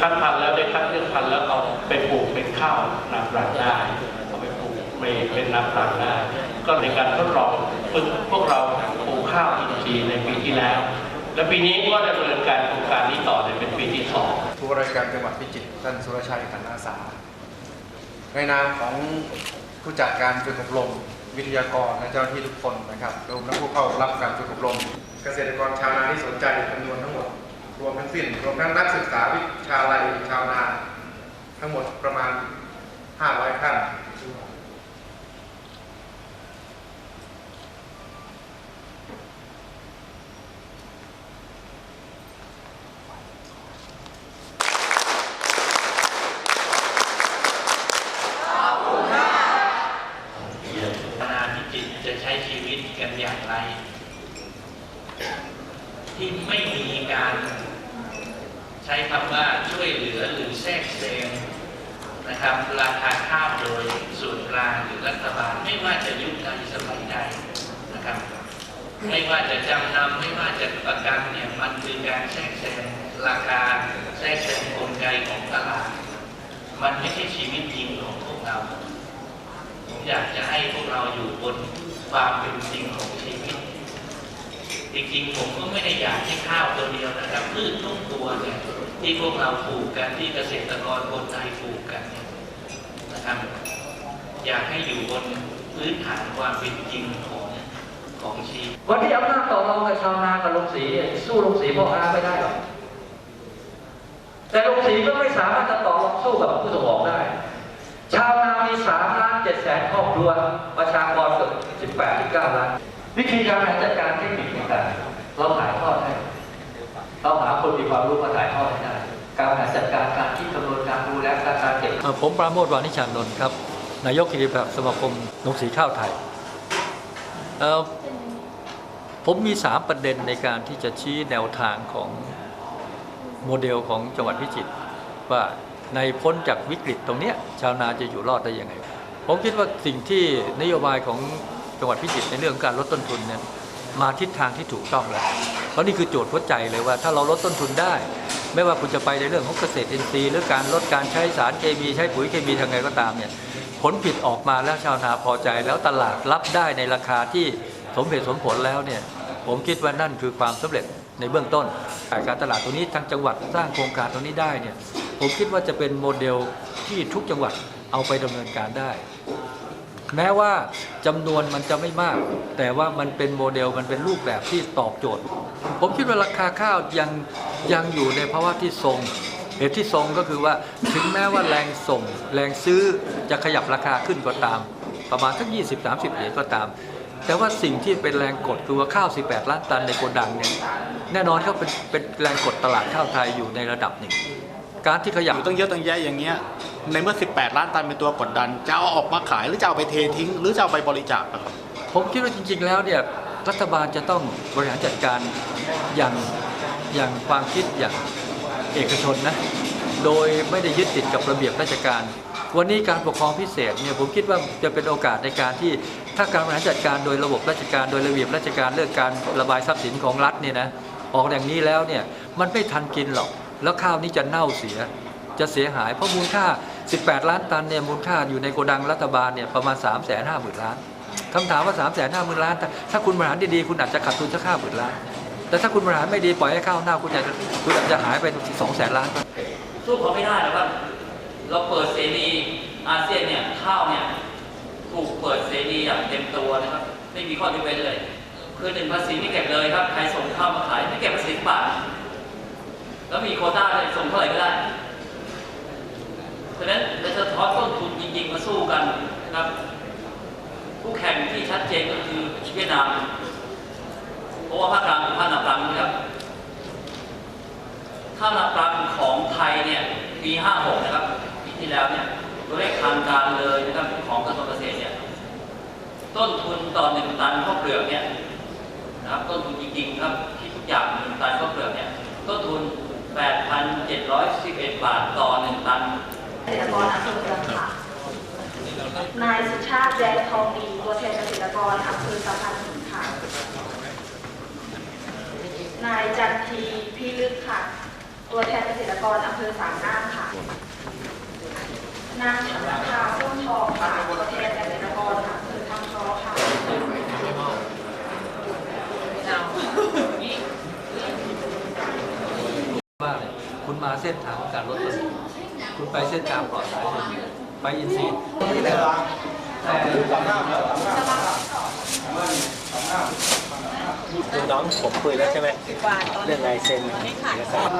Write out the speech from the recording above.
คัดพันธุ์แล้วได้คัดเลือกพันธุ์แล้วเอาไปปลูกเป็นข้าวนาปรังได้เอาไปปลูกไม่เป็นนาปรังได้ก็ในการทดลองฝึกพวกเราปลูกข้าวอินทรีย์ในปีที่แล้ว และปีนี้ก็ดำเนินการโครงการนี้ต่อในเป็นปีที่สองผู้ราชการจังหวัดพิจิตรท่านสุรชัยขันอาสาในนามของผู้จัดการฝึกอบรมวิทยากรและเจ้าหน้าที่ทุกคนนะครับรวมทั้งผู้เข้ารับการฝึกอบรม เกษตรกรชาวนาที่สนใจจำนวนทั้งหมด รวมทั้งสิ้นรวมทั้งนักศึกษาวิชาลัยชาวนาทั้งหมดประมาณ 500ท่านนาพิจิตรจะใช้ชีวิตกันอย่างไรที่ไม่มีการ ใช้คำว่าช่วยเหลือหรือแทรกแซงนะครับราคาข้าวโดยส่วนกลางหรือรัฐบาลไม่ว่าจะยุคใดสมัยใดนะครับ ไม่ว่าจะจำนำไม่ว่าจะประกันเนี่ยมันคือการแทรกแซงราคาแทรกแซงกลไกของตลาด มันไม่ใช่ชีวิตจริงของพวกเราผมอยากจะให้พวกเราอยู่บนความเป็นจริงของชีวิต จริงๆ ผมก็ไม่ได้อยากให้ข้าวตัวเดียวนะครับพืชทุกตัวเนี่ยที่พวกเราปลูกกันที่เกษตรกรคนไทยปลูกกันนะครับ อยากให้อยู่บนพื้นฐานความเป็นจริงของของชีวิตวันที่อำนาจต่อรองกับชาวนากับลงสีสู้ลงสีพ่อค้าไม่ได้หรอกแต่ลงสีก็ไม่สามารถจะต่อรองสู้กับผู้ส่งออกได้ ชาวนามี3ล้าน7แสนครอบครัวประชากรเกือบ18 19ล้านวิธีการ บริหารจัดการเทคนิคต่างๆเราถ่ายทอดให้เราหาคนมีความรู้มาถ่ายทอดให้ได้การหาจัดการการที่คำนวณการดูแลการการเก็บผมปราโมทวานิชานนท์ครับ นายกกิติศักดิ์สมาคมนงสีข้าวไทยผมมี 3 ประเด็นในการที่จะชี้แนวทางของโมเดลของจังหวัดพิจิตรว่าในพ้นจากวิกฤตตรงนี้ชาวนาจะอยู่รอดได้ยังไง ผมคิดว่าสิ่งที่นโยบายของ จังหวัดพิจิตรในเรื่องการลดต้นทุนเนี่ยมาทิศทางที่ถูกต้องแล้ว เพราะนี่คือโจทย์หัวใจเลยว่า ถ้าเราลดต้นทุนได้ ไม่ว่าคุณจะไปในเรื่องของเกษตรอินทรีย์หรือการลดการใช้สารเคมีใช้ปุ๋ยเคมีทางไงก็ตามเนี่ยผลผลิตออกมาแล้วชาวนาพอใจแล้วตลาดรับได้ในราคาที่สมเหตุสมผลแล้วเนี่ยผมคิดว่านั่นคือความสำเร็จในเบื้องต้นการตลาดตรงนี้ทางจังหวัดสร้างโครงการตรงนี้ได้เนี่ยผมคิดว่าจะเป็นโมเดลที่ทุกจังหวัดเอาไปดำเนินการได้ แม้ว่าจำนวนมันจะไม่มาก แต่ว่ามันเป็นโมเดลมันเป็นรูปแบบที่ตอบโจทย์ ผมคิดว่าราคาข้าวยังยังอยู่ในภาวะที่ทรงเหตุที่ทรงก็คือว่าถึงแม้ว่าแรงส่ง แรงซื้อจะขยับราคาขึ้นก็ตาม ประมาณทั้ง20 30 เหรียญก็ตาม แต่ว่าสิ่งที่เป็นแรงกดคือว่าข้าว 18 ล้านตันในโกดังเนี่ยแน่นอนเขาเป็นเป็นแรงกดตลาดข้าวไทยอยู่ในระดับหนึ่ง การที่ขยับอยู่ตั้งเยอะตั้งแยะอย่างเงี้ยในเมื่อ 18 ล้านตันเป็นตัวกดดัน จะเอาออกมาขายหรือจะเอาไปเททิ้ง หรือจะเอาไปบริจาคอะครับผมคิดว่าจริง ๆ แล้วเนี่ยรัฐบาลจะต้องบริหารจัดการอย่างอย่างความคิดอย่างเอกชนนะโดยไม่ได้ยึดติดกับระเบียบราชการ วันนี้การปกครองพิเศษเนี่ยผมคิดว่าจะเป็นโอกาสในการที่ถ้าการบริหารจัดการโดยระบบราชการ โดยระเบียบราชการเรื่องการระบายทรัพย์สินของรัฐเนี่ยนะออกอย่างนี้แล้วเนี่ยมันไม่ทันกินหรอก แล้วข้าวนี้จะเน่าเสีย จะเสียหาย เพราะมูลค่า 18 ล้านตันเนี่ยมูลค่าอยู่ในโกดังรัฐบาลเนี่ยประมาณ 3 5 0 0 0 0ล้านคำถามว่า 3 5 0 0 0 0ล้าน ถ้าคุณบริหารดีๆคุณอาจจะขาดทุนสักห้าหมื่นล้าน แต่ถ้าคุณบริหารไม่ดีปล่อยให้ข้าวเน่าคุณอาจจะคุณอาจจะหายไปสองแสนล้านสู้เขาไม่ได้หรอกครับ เราเปิดเสรีอาเซียนเนี่ยข้าวเนี่ยถูกเปิดเสรีอย่างเต็มตัวนะครับไม่มีข้อยกเว้นเลย คือหนึ่งภาษีไม่เก็บเลยครับใครส่งข้าวมาขายไม่เก็บภาษีบาท แล้วมีโควต้าเลยส่งเท่าไหร่ก็ได้เพราะฉะนั้นเราจะทอดต้นทุนจริงๆมาสู้กันนะครับคู่แข่งที่ชัดเจนก็คือเวียดนามเพราะว่าภาคกลางภาคหนักกลางนะครับค่าหลักประกันของไทยเนี่ยปี56นะครับปีที่แล้วเนี่ยตัวเลขทางการเลยนะครับของกระทรวงเกษตรเนี่ยต้นทุนต่อหนึ่งตันข้าวเปลือกเนี่ยนะครับต้นทุนจริงๆครับที่ทุกอย่างหนึ่งตันข้าวเปลือกเนี่ยต้นทุน 11 บาทต่อ 1 ตันเกษตรกรอำเภอเมืองค่ะ นายสุชาติแย้ทองดีตัวแทนเกษตรกรอำเภอสะพานหินค่ะ นายจันทีพี่ลึกค่ะ ตัวแทนเกษตรกรอำเภอสามน้ำค่ะ นางฉันะค่ะส้มทองค่ะ ตัวแทนเกษตรกรอำเภอทางท้อค่ะ ว่าเลย คุณมาเส้นทางของการลดต้นทุนคุณไปเส้นทางปลอดภัยไปอินทรีย์คือน้องผมคุยแล้วใช่ไหมเรื่องลายเซ็นเอกสาร